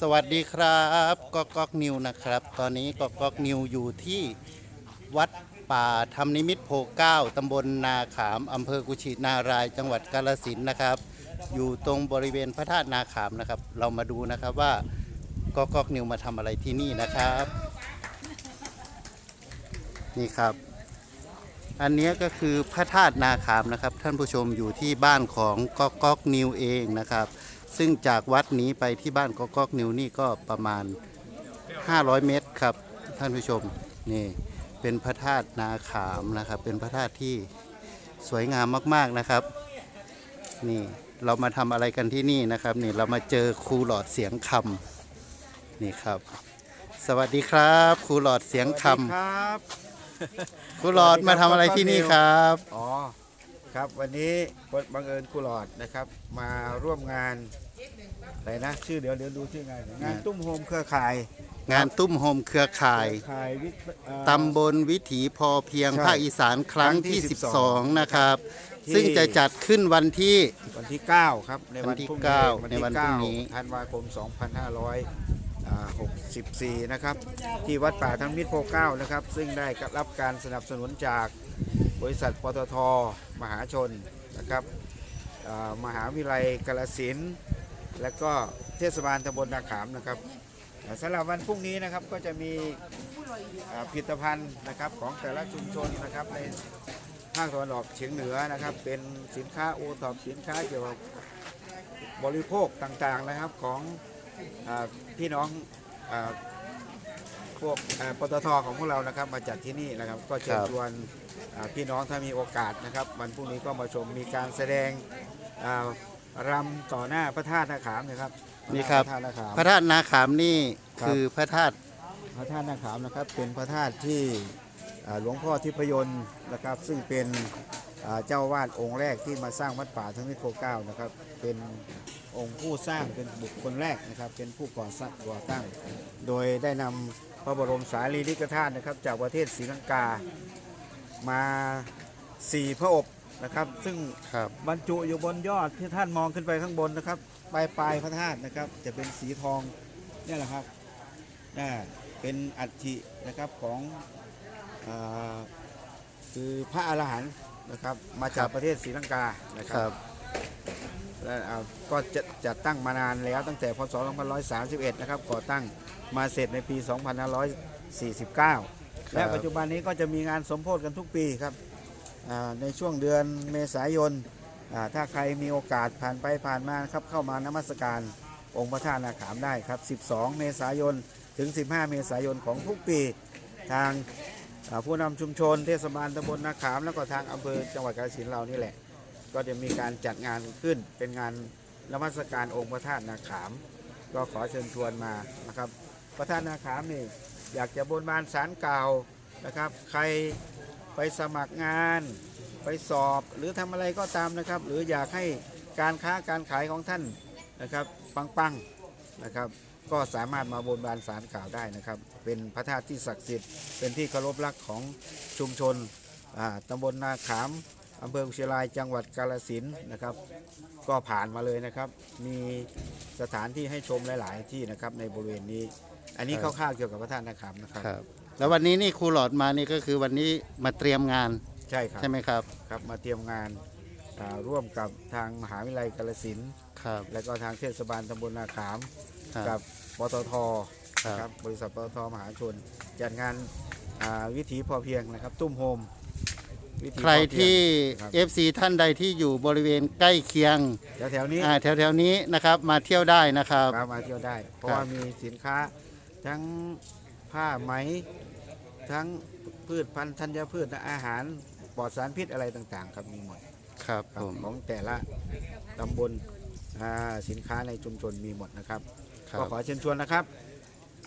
สวัสดีครับก็ก๊อกนิวนะครับ ตอนนี้ก็ก๊อกนิวอยู่ที่วัดป่าธรรมนิมิตโพเก้าตำบลนาขามอำเภอกุชินาราย จังหวัดกาฬสินนะครับ อยู่ตรงบริเวณพระธาตุนาขามนะครับ เรามาดูนะครับว่าก็ก๊อกนิวมาทำอะไรที่นี่นะครับ นี่ครับ อันนี้ก็คือพระธาตุนาขามนะครับ ท่านผู้ชมอยู่ที่บ้านของก๊อกก๊อกนิวเองนะครับ ซึ่งจากวัดนี้ไปที่บ้านก๊อกก๊อกนิวนี่ก็ประมาณ 500 เมตรครับท่านผู้ชมนี่เป็นพระธาตุนาขามนะครับ เป็นพระธาตุที่สวยงามมากๆนะครับ นี่เรามาทำอะไรกันที่นี่นะครับนี่เรามาเจอครูหลอดเสียงคำนี่ครับ สวัสดีครับครูหลอดเสียงคสวัสดีครับำครูหลอดมาทำอะไรที่นี่ครับ อ๋อ ครับวันนี้บังเอิญครูหลอดนะครับ มาร่วมงานอะไรนะชื่อเดี๋ยวเดี๋ยวดูชื่องานงานตุ้มโฮมเครือข่าย งานตุ้มโฮมเครือข่ายเครือข่ายวิทเอ่อ ตำบลวิถีพอเพียงใช่ภาคอีสานครั้งที่ ครั้งที่12 นะครับ ที่ ซึ่งจะจัดขึ้นวันที่ วันที่ 9 ครับในวัวันนที่พรุ่งเก้าวันในที่วันพรุ่งนี้9ธันวาคม 2564 นะครับ ที่วัดป่าธรรมมิตรโพเก้านะครับ ซึ่งได้รับการสนับสนุนจาก บริษัทปตทมหาชนนะครับมหาวิทยาลัยกาฬสินและก็เทศบาลตำบลนาขามนะครับสำหรับวันพรุ่งนี้นะครับก็จะมีผลิตภัณฑ์นะครับของแต่ละชุมชนนะครับในภาคตะวันออกเฉียงเหนือนะครับ เป็นสินค้าโอทอปสินค้าเกี่ยวกับบริโภคต่างๆนะครับของอพี่น้องอ พวกอ่าปตทของพวกเรานะครับมาจัดที่นี่นะครับ ก็เชิญครับชวนอ่าพี่น้องถ้ามีโอกาสนะครับ วันพรุ่งนี้ก็มาชมมีการแสดงอ่ารำต่อหน้าพระธาตุนาขามนะครับนี่ครับพระธาตุนาขามพระธาตุนาขามนี่ครับคือพระธาตุพระธาตุนาขามนะครับเป็นพระธาตุที่อ่าหลวงพ่อทิพยนต์นะครับ ซึ่งเป็นอ่า เจ้าวาดองค์แรกที่มาสร้างวัดป่าทั้งมิโพเก้านะครับ เป็นองค์ผู้สร้างเป็นบุคคลแรกนะครับ เป็นผู้ก่อสร้างก่อตั้ง โดยได้นำพระบรมสารีริกธาตุนะครับ จากประเทศศรีลังกามาสี่พระอบนะครับ ซึ่งบบรรจุอยู่บนยอดที่ท่านมองขึ้นไปข้างบนนะครับปลายปลายพระธาตุนะครับ จะเป็นสีทองนี่แหละครับน่าเป็นอัฐินะครับของอคือพระอรหันต์ นะครับมาจากประเทศศรีลังกานะคครัรับบและอ่าก็จะจัดตั้งมานานแล้วตั้งแต่พศ2531 นะครับก่อตั้งมาเสร็จในปี 2549 และปัจจุบันนี้ก็จะมีงานสมโพธิกันทุกปีครับอ่าในช่วงเดือนเมษายนอ่าถ้าใครมีโอกาสผ่านไปผ่านมานะครับเข้ามานมัสการองค์พระธาตุนาขามได้ครับ 12 เมษายนถึง 15 เมษายนของทุกปี ทางอ่า ผู้นำชุมชนเทศบาลตำบลนาขามแล้วก็ทางอำเภอจังหวัดกาฬสินธุ์เรานี่แหละ ก็จะมีการจัดงานขึ้นเป็นงานนมัสการองค์พระธาตุนาขาม ก็ขอเชิญชวนมานะครับ พระธาตุนาขามนี่อยากจะบนบานสารกล่าวนะครับ ใครไปสมัครงานไปสอบหรือทำอะไรก็ตามนะครับ หรืออยากให้การค้าการขายของท่านนะครับปังๆนะครับ ก็สามารถมาบนบานสารกล่าวได้นะครับ เป็นพระธาตุที่ศักดิ์สิทธิ์เป็นที่เคารพรักของชุมชนอ่าตำบลนาขามอำเภอกุชิลายจังหวัดกาฬสินธุ์นะครับ ก็ผ่านมาเลยนะครับ มีสถานที่ให้ชมหลาย ๆ ที่นะครับในบริเวณนี้ อันนี้ครับคร่าวๆเกี่ยวกับพระธาตุนาขามนะครับครับ แล้ววันนี้นี่ครูหลอดมานี่ก็คือวันนี้มาเตรียมงานใช่ครับใช่ไหมครับครับ มาเตรียมงานอ่าร่วมกับทางมหาวิทยาลัยกาฬสินธุ์ครับ และก็ทางเทศบาลตำบลนาขาม ครับกับปตทครับ นะครับบริษัทปตทมหาชน จัดงานอ่าวิถีพอเพียงนะครับตุ้มโฮมวิถีใครพอเพียง ที่ ครับ FC ท่านใดที่อยู่บริเวณใกล้เคียงแถวๆนี้อ่าแถวๆนี้นะครับมาเที่ยวได้นะครับ มามาเที่ยวได้ เพราะครับว่ามีสินค้าทั้งผ้าไหม ทั้งพืชพันธุ์ธัญพืชและอาหารปลอดสารพิษอะไรต่างๆ ครับมีหมด ครับครับผมของแต่ละตำบลอ่าสินค้าในชุมชนมีหมดนะครับ ครัก็บขอเชิญชวนนะครับ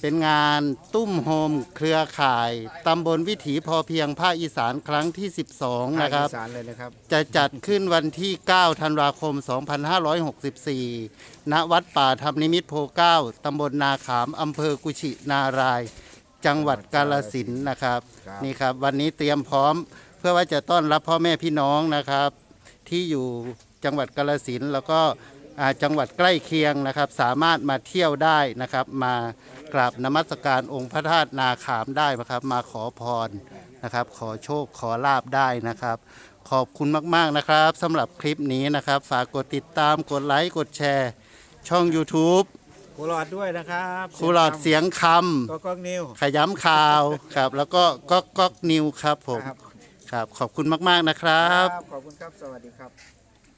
เป็นงานตุ้มโฮมเครือข่ายตำบลวิถีพอเพียงภาคอีสานครั้งที่ 12 นะครับภาอีสานเลยนะครับ จะจัดขึ้นวันที่ 9 ธันวาคม 2564 ณ วัดป่าธรรมนิมิตรโพเก้าตำบลนาขาม อำเภอกุชินารายจังหวัดกาลสินธุ์นะครับ ครับ นี่ครับ วันนี้เตรียมพร้อม เพื่อว่าจะต้อนรับพ่อแม่พี่น้องนะครับ ที่อยู่จังหวัดกาลสินธุ์แล้วก็อ่า จังหวัดใกล้เคียงนะครับ สามารถมาเที่ยวได้นะครับ มากราบนมัสการองค์พระธาตุนาขามได้นะครับ มาขอพรนะครับ ขอโชคขอลาบได้นะครับ ขอบคุณมากๆนะครับสำหรับคลิปนี้นะครับ ฝากกดติดตามกดไลค์กดแชร์ ช่อง YouTube ครูหลอดด้วยนะครับครูหลอดเสียงคก็ก็นิวำขย้ำข่าวครับ แล้วก็ก๊อกก๊อกนิวครับผมครับครับ ขอบคุณมาก ๆนะครับ ขอบคุณครับ สวัสดีครับ